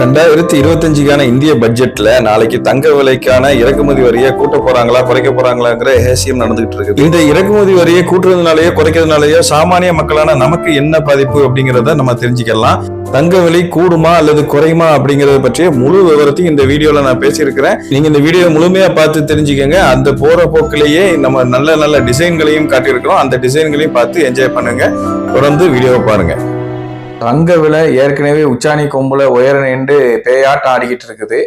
ரெண்டாயிரத்தி இருபத்தஞ்சுக்கான இந்திய பட்ஜெட்ல நாளைக்கு தங்க விலைக்கான இறக்குமதி வரியை கூட்ட போறாங்களா குறைக்க போறாங்களாங்கிற ஹேசியம் நடந்துகிட்டு இருக்குது. இந்த இறக்குமதி வரியை கூட்டுறதுனாலயோ குறைக்கிறதுனாலயோ சாமானிய மக்களான நமக்கு என்ன பாதிப்பு அப்படிங்கிறத நம்ம தெரிஞ்சுக்கலாம். தங்க விலை கூடுமா அல்லது குறையுமா அப்படிங்கறத பற்றிய முழு விவரத்தையும் இந்த வீடியோல நான் பேசியிருக்கிறேன். நீங்க இந்த வீடியோ முழுமையா பார்த்து தெரிஞ்சுக்கங்க. அந்த போற போக்கிலேயே நம்ம நல்ல நல்ல டிசைன்களையும் காட்டியிருக்கிறோம். அந்த டிசைன்களையும் பார்த்து என்ஜாய் பண்ணுங்க. தொடர்ந்து வீடியோவை பாருங்க. தங்க விலை ஏற்கனவே உச்சாணி கொம்புல உயர நின்று பேயாட்டம் ஆடிக்கிட்டு இருக்குது.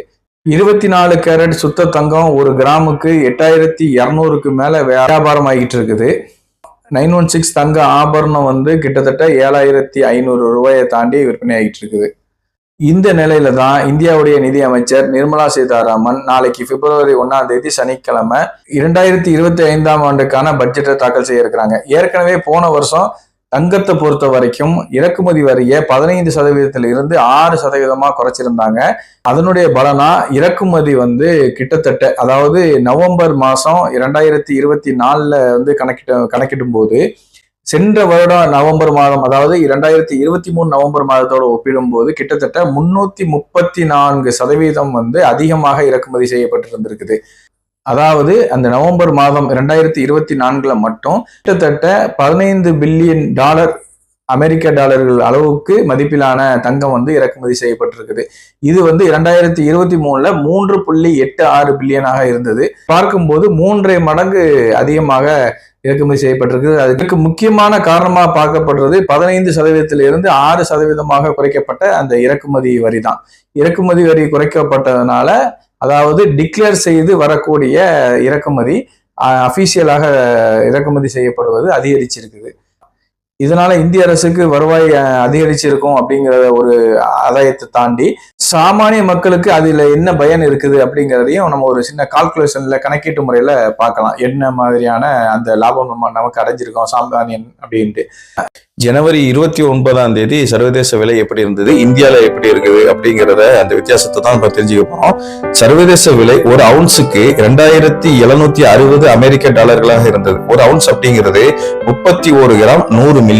இருபத்தி நாலு கேரட் சுத்த தங்கம் ஒரு கிராமுக்கு எட்டாயிரத்தி இரநூறுக்கு மேல வியாபாரம் ஆகிட்டு இருக்குது. நைன் ஒன் சிக்ஸ் தங்க ஆபரணம் வந்து கிட்டத்தட்ட ஏழாயிரத்தி ஐநூறு ரூபாயை தாண்டி விற்பனை ஆகிட்டு இருக்குது. இந்த நிலையில தான் இந்தியாவுடைய நிதி அமைச்சர் நிர்மலா சீதாராமன் நாளைக்கு பிப்ரவரி ஒன்னாம் தேதி சனிக்கிழமை இரண்டாயிரத்தி இருபத்தி ஐந்தாம் ஆண்டுக்கான பட்ஜெட்டை தாக்கல் செய்ய இருக்கிறாங்க. ஏற்கனவே போன வருஷம் தங்கத்தை பொறுத்த வரைக்கும் இறக்குமதி வரியை பதினைந்து சதவீதத்துல இருந்து ஆறு சதவீதமா குறைச்சிருந்தாங்க. அதனுடைய பலனா இறக்குமதி வந்து கிட்டத்தட்ட அதாவது நவம்பர் மாசம் இரண்டாயிரத்தி இருபத்தி நாலுல வந்து கணக்கிட்ட கணக்கிடும் போது சென்ற வருடம் நவம்பர் மாதம் அதாவது இரண்டாயிரத்தி இருபத்தி மூணு நவம்பர் மாதத்தோடு ஒப்பிடும்போது கிட்டத்தட்ட முன்னூத்தி முப்பத்தி நான்கு சதவீதம் வந்து அதிகமாக இறக்குமதி செய்யப்பட்டிருந்திருக்குது. அதாவது அந்த நவம்பர் மாதம் இரண்டாயிரத்தி இருபத்தி நான்குல மட்டும் கிட்டத்தட்ட பதினைந்து பில்லியன் டாலர் அமெரிக்க டாலர்கள் அளவுக்கு மதிப்பிலான தங்கம் வந்து இறக்குமதி செய்யப்பட்டிருக்குது. இது வந்து இரண்டாயிரத்தி இருபத்தி மூணுல மூன்று புள்ளி எட்டு ஆறு பில்லியனாக இருந்தது. பார்க்கும்போது மூன்றரை மடங்கு அதிகமாக இறக்குமதி செய்யப்பட்டிருக்குது. அதுக்கு முக்கியமான காரணமாக பார்க்கப்படுறது பதினைந்து சதவீதத்திலிருந்து ஆறு சதவீதமாக குறைக்கப்பட்ட அந்த இறக்குமதி வரி தான் இறக்குமதி வரி குறைக்கப்பட்டதுனால அதாவது டிக்ளேர் செய்து வரக்கூடிய இறக்குமதி அஃபீஷியலாக இறக்குமதி செய்யப்படுவது அதிகரிச்சிருக்குது. இதனால இந்திய அரசுக்கு வருவாய் அதிகரிச்சிருக்கும் அப்படிங்கிற ஒரு ஆதாயத்தை தாண்டி சாமானிய மக்களுக்கு அதுல என்ன பயன் இருக்குது அப்படிங்கிறதையும் நம்ம ஒரு சின்ன கால்குலேஷன்ல கணக்கீட்டு முறையில பார்க்கலாம். என்ன மாதிரியான அந்த லாபம் நம்ம நமக்கு அடைஞ்சிருக்கோம் சாமானியன் அப்படின்ட்டு. ஜனவரி இருபத்தி ஒன்பதாம் தேதி சர்வதேச விலை எப்படி இருந்தது இந்தியாவில எப்படி இருக்குது அப்படிங்கிறத அந்த வித்தியாசத்தை தான் நம்ம தெரிஞ்சுக்க போறோம். சர்வதேச விலை ஒரு அவுன்ஸுக்கு ரெண்டாயிரத்தி எழுநூத்தி அறுபது அமெரிக்க டாலர்களாக இருந்தது. ஒரு அவுன்ஸ் அப்படிங்கிறது முப்பத்தி ஒரு கிராம் நூறு மில்லி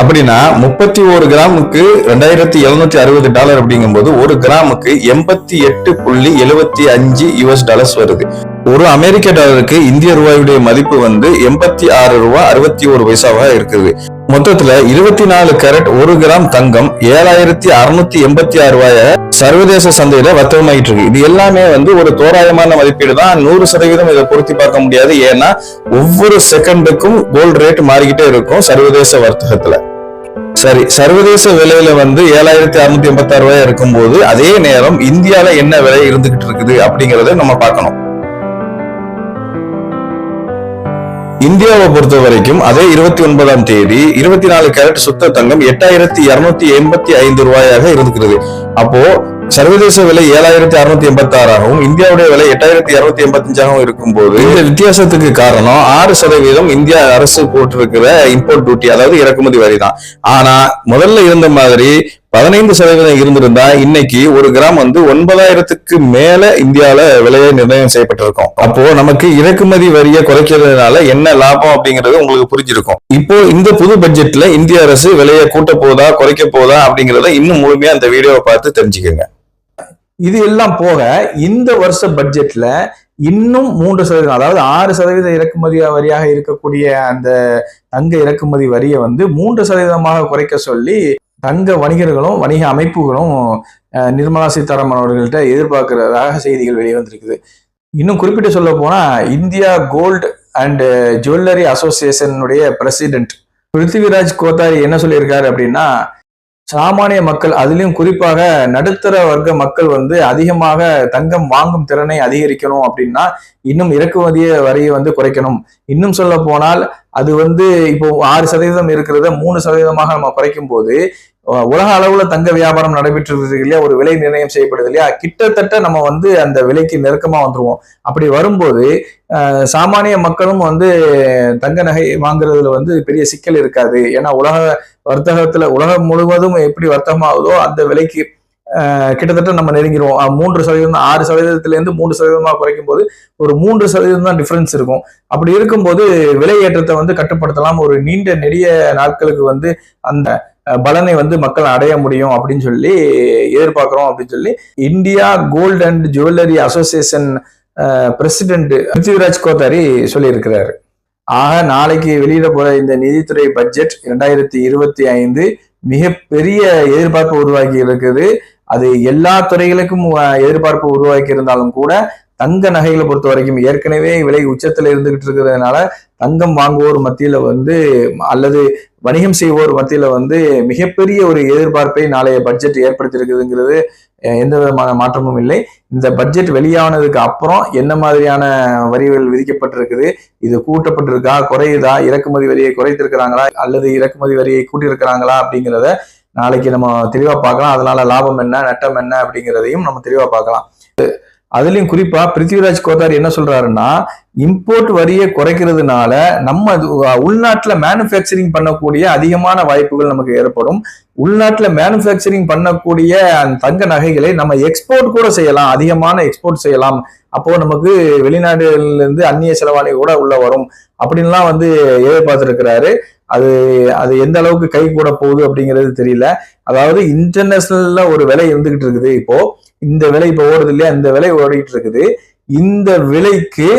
அப்படின்னா முப்பத்தி ஒரு கிராமுக்கு ரெண்டாயிரத்தி எழுநூத்தி அறுபது டாலர் அப்படிங்கும்போது ஒரு கிராமுக்கு எண்பத்தி எட்டு புள்ளி எழுபத்தி அஞ்சு யூஎஸ் டாலர்ஸ் வருது. ஒரு அமெரிக்க டாலருக்கு இந்திய ரூபாயுடைய மதிப்பு வந்து எண்பத்தி ஆறு ரூபா அறுபத்தி ஒரு பைசாவாக இருக்குது. மொத்தத்துல இருபத்தி நாலு கேரட் ஒரு கிராம் தங்கம் ஏழாயிரத்தி அறுநூத்தி எண்பத்தி ஆறு ரூபாய சர்வதேச சந்தையில வர்த்தகமாயிட்டு இருக்கு. இது எல்லாமே வந்து ஒரு தோராயமான மதிப்பீடு தான். நூறு சதவீதம் இதை பொருத்தி பார்க்க முடியாது. ஏன்னா ஒவ்வொரு செகண்டுக்கும் கோல்டு ரேட் மாறிக்கிட்டே இருக்கும் சர்வதேச வர்த்தகத்துல. சரி சர்வதேச விலையில வந்து ஏழாயிரத்தி அறுநூத்தி எண்பத்தி ஆறு ரூபாய் இருக்கும்போது அதே நேரம் இந்தியாவில என்ன விலை இருந்துகிட்டு இருக்குது அப்படிங்கறத நம்ம பார்க்கணும். இந்தியாவை பொறுத்த வரைக்கும் அதே இருபத்தி ஒன்பதாம் தேதி இருபத்தி நாலு கேரட் சுத்த தங்கம் எட்டாயிரத்தி இருநூத்தி எண்பத்தி ஐந்து ரூபாயாக இருக்கிறது அப்போ சர்வதேச விலை ஏழாயிரத்தி அறுநூத்தி எண்பத்தி ஆறாகவும் இந்தியாவுடைய விலை எட்டாயிரத்தி இருநூத்தி எண்பத்தி அஞ்சாகவும் இருக்கும்போது இந்த வித்தியாசத்துக்கு காரணம் ஆறு சதவீதம் இந்தியா அரசு போட்டிருக்கிற இம்போர்ட் டியூட்டி அதாவது இறக்குமதி வரி தான் ஆனா முதல்ல இருந்த மாதிரி பதினைந்து சதவீதம் இருந்திருந்தா இன்னைக்கு ஒரு கிராம் வந்து ஒன்பதாயிரத்துக்கு மேல இந்தியால விலையை நிர்ணயம் செய்யப்பட்டிருக்கும். அப்போ நமக்கு இறக்குமதி வரியை குறைக்கிறதுனால என்ன லாபம் அப்படிங்கிறது உங்களுக்கு புரிஞ்சிருக்கும். இப்போ இந்த புது பட்ஜெட்ல இந்திய அரசு விலையை கூட்ட போதா குறைக்க போதா அப்படிங்கறத இன்னும் முழுமையா அந்த வீடியோவை பார்த்து தெரிஞ்சுக்கோங்க. இது எல்லாம் போக இந்த வருஷ பட்ஜெட்ல இன்னும் மூன்று சதவீதம் அதாவது ஆறு சதவீத இறக்குமதி வரியாக இருக்கக்கூடிய அந்த தங்க இறக்குமதி வரியை வந்து மூன்று சதவீதமாக குறைக்க சொல்லி தங்க வணிகர்களும் வணிக அமைப்புகளும் நிர்மலா சீதாராமன் அவர்கள்ட்ட எதிர்பார்க்கிறதாக செய்திகள் வெளிவந்திருக்குது இன்னும் குறிப்பிட்டு சொல்ல போனா இந்தியா கோல்டு அண்ட் ஜுவல்லரி அசோசியேஷனுடைய பிரசிடென்ட் பிருத்திவிராஜ் கோத்தாரி என்ன சொல்லியிருக்காரு அப்படின்னா சாமானிய மக்கள் அதிலும் குறிப்பாக நடுத்தர வர்க்க மக்கள் வந்து அதிகமாக தங்கம் வாங்கும் திறனை அதிகரிக்கணும் அப்படின்னா இன்னும் இறக்குமதிய வரியை வந்து குறைக்கணும். இன்னும் சொல்ல போனால் அது வந்து இப்போ ஆறு சதவீதம் இருக்கிறத மூணு சதவீதமாக நம்ம குறைக்கும் போது உலக அளவுல தங்க வியாபாரம் நடைபெற்று இல்லையா? ஒரு விலை நிர்ணயம் செய்யப்படுது இல்லையா? கிட்டத்தட்ட நம்ம வந்து அந்த விலைக்கு நெருக்கமா வந்துருவோம். அப்படி வரும்போது சாமானிய மக்களும் வந்து தங்க நகை வாங்குறதுல வந்து பெரிய சிக்கல் இருக்காது. ஏன்னா உலக வர்த்தகத்துல உலகம் முழுவதும் எப்படி வர்த்தகமாகுதோ அந்த விலைக்கு கிட்டத்தட்ட நம்ம நெருங்கிடுவோம் மூன்று சதவீதம் ஆறு சதவீதத்துல இருந்து மூன்று சதவீதமா குறைக்கும் போது ஒரு மூன்று சதவீதம் தான் டிஃபரன்ஸ் இருக்கும். அப்படி இருக்கும்போது விலை ஏற்றத்தை வந்து கட்டுப்படுத்தலாம். ஒரு நீண்ட நெடிய நாட்களுக்கு வந்து அந்த பலனை வந்து மக்கள் அடைய முடியும் அப்படின்னு சொல்லி எதிர்பார்க்கிறோம் அப்படின்னு சொல்லி India gold and jewellery association president Prithviraj Kothari சொல்லியிருக்கிறாரு. ஆக நாளைக்கு வெளியிட போற இந்த நிதித்துறை பட்ஜெட் இரண்டாயிரத்தி இருபத்தி ஐந்து மிகப்பெரிய எதிர்பார்ப்பு உருவாக்கி இருக்குது. அது எல்லா துறைகளுக்கும் எதிர்பார்ப்பு உருவாக்கி இருந்தாலும் கூட தங்க நகைகளை பொறுத்த வரைக்கும் ஏற்கனவே விலை உச்சத்துல இருந்துகிட்டு இருக்கிறதுனால தங்கம் வாங்குவோர் மத்தியில வந்து அல்லது வணிகம் செய்வோர் மத்தியில வந்து மிகப்பெரிய ஒரு எதிர்பார்ப்பை நாளைய பட்ஜெட் ஏற்படுத்தி இருக்குதுங்கிறது எந்த விதமான மாற்றமும் இல்லை. இந்த பட்ஜெட் வெளியானதுக்கு அப்புறம் என்ன மாதிரியான வரிகள் விதிக்கப்பட்டிருக்குது இது கூட்டப்பட்டிருக்கா குறையுதா இறக்குமதி வரியை குறைத்திருக்கிறாங்களா அல்லது இறக்குமதி வரியை கூட்டியிருக்கிறாங்களா அப்படிங்கிறத நாளைக்கு நம்ம தெளிவாக பார்க்கலாம். அதனால லாபம் என்ன நட்டம் என்ன அப்படிங்கிறதையும் நம்ம தெளிவாக பார்க்கலாம். அதுலயும் குறிப்பா பிருத்திவிராஜ் கோத்தார் என்ன சொல்றாருன்னா இம்போர்ட் வரியை குறைக்கிறதுனால நம்ம அது, உள்நாட்டுல மேனுஃபேக்சரிங் பண்ணக்கூடிய அதிகமான வாய்ப்புகள் நமக்கு ஏற்படும். உள்நாட்டுல மேனுஃபேக்சரிங் பண்ணக்கூடிய அந்த தங்க நகைகளை நம்ம எக்ஸ்போர்ட் கூட செய்யலாம். அதிகமான எக்ஸ்போர்ட் செய்யலாம். அப்போ நமக்கு வெளிநாடுகள்ல இருந்து அந்நிய செலவாணி கூட உள்ள வரும். அப்படின்லாம் வந்து எதிர்பார்த்திருக்கிறாரு. அது அது எந்த அளவுக்கு கை கூட போகுது அப்படிங்கிறது தெரியல. அதாவது இன்டர்நேஷனல்ல ஒரு விலை இருந்துகிட்டு இருக்குது. இப்போ இந்த விலை இப்போ ஓடுது இல்லையா? இந்த விலை ஓடிட்டு இருக்குது. இந்த விலைக்கு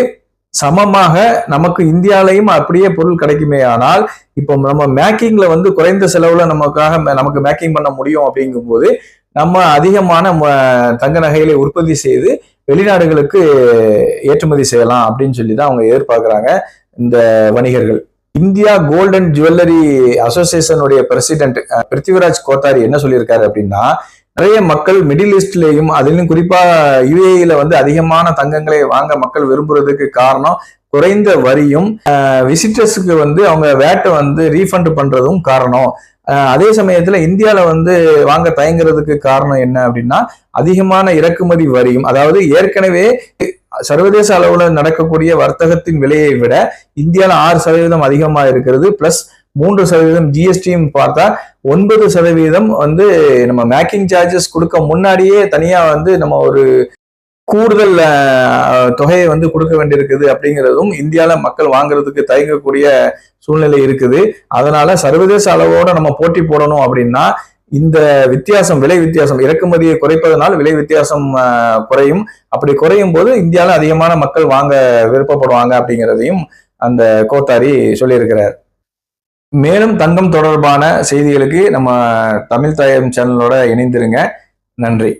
சமமாக நமக்கு இந்தியாலையும் அப்படியே பொருள் கிடைக்குமே ஆனால் இப்போ நம்ம மேக்கிங்ல வந்து குறைந்த செலவுல நமக்காக நமக்கு மேக்கிங் பண்ண முடியும் அப்படிங்கும்போது நம்ம அதிகமான ம- தங்க நகைகளை உற்பத்தி செய்து வெளிநாடுகளுக்கு ஏற்றுமதி செய்யலாம் அப்படின்னு சொல்லி தான் அவங்க எதிர்பார்க்குறாங்க இந்த வணிகர்கள். இந்தியா கோல்டன் ஜுவல்லரி அசோசியேஷனுடைய பிரசிடென்ட் பிருத்திவிராஜ் கோத்தாரி என்ன சொல்லியிருக்காரு அப்படின்னா நிறைய மக்கள் மிடில் ஈஸ்ட்லேயும் அதிலும் குறிப்பா யுஏஇல வந்து அதிகமான தங்கங்களை வாங்க மக்கள் விரும்புறதுக்கு காரணம் குறைந்த வரியும் விசிட்டர்ஸுக்கு வந்து அவங்க வேட்டை வந்து ரீஃபண்ட் பண்றதும் காரணம். அதே சமயத்துல இந்தியாவில வந்து வாங்க தயங்குறதுக்கு காரணம் என்ன அப்படின்னா அதிகமான இறக்குமதி வரியும் அதாவது ஏற்கனவே சர்வதேச அளவுல நடக்கக்கூடிய வர்த்தகத்தின் விலையை விட இந்தியால ஆறு சதவீதம் அதிகமா இருக்கிறது பிளஸ் மூன்று சதவீதம் ஜிஎஸ்டியும் பார்த்தா ஒன்பது சதவீதம் வந்து நம்ம மேக்கிங் சார்ஜஸ் கொடுக்க முன்னாடியே தனியா வந்து நம்ம ஒரு கூடுதல் தொகையை வந்து கொடுக்க வேண்டியிருக்குது அப்படிங்கிறதும் இந்தியாவில் மக்கள் வாங்குறதுக்கு தயங்கக்கூடிய சூழ்நிலை இருக்குது. அதனால சர்வதேச அளவோட நம்ம போட்டி போடணும் அப்படின்னா இந்த வித்தியாசம் விலை வித்தியாசம் இறக்குமதியை குறைப்பதனால் விலை வித்தியாசம் குறையும். அப்படி குறையும் போது இந்தியாவில் அதிகமான மக்கள் வாங்க விருப்பப்படுவாங்க அப்படிங்கிறதையும் அந்த கோத்தாரி சொல்லியிருக்கிறார். மேலும் தங்கம் தொடர்பான செய்திகளுக்கு நம்ம தமிழ் தாயம் சேனலோட இணைந்திருங்க. நன்றி.